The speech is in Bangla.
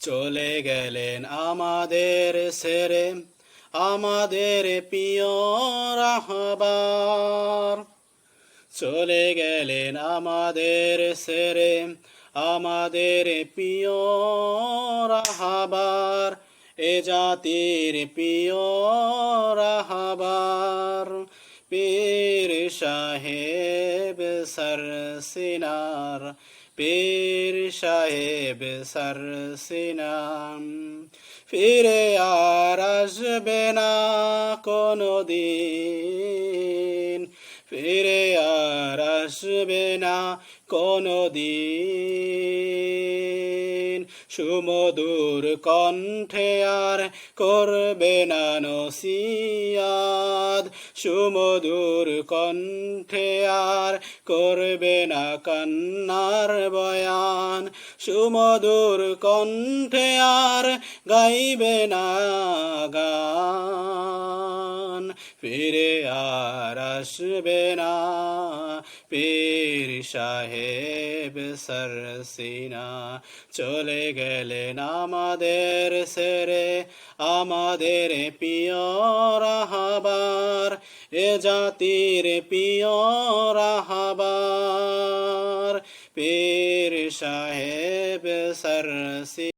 চলে গেলেন আমাদের সেরে, আমাদের প্রিয় রাহবার। চলে গেলেন আমাদের সেরে, আমাদের প্রিয় রাহাবার, এ জাতির প্রিয় রাহাবার। পীর সাহেব সরসিনার পীর সাহেব সরসিনাম ফিরে আর আসবে না কোনো দিন ফিরে আর আসবে না কোনো দিন সুমধুর কণ্ঠে আর করবে না নসিয়াদ সুমধুর কণ্ঠে আর করবে না কান্নার বয়ান। সুমধুর কণ্ঠে আর গাইবে না গান। ফিরে আর আসবে না। পীর সাহেব সরসিনা চলে গেলেন আমাদের সেরে। আমাদের প্রিয় রাহাবার, এ জাতির প্রিয় রাহাবার। পীর সাহেব সরসি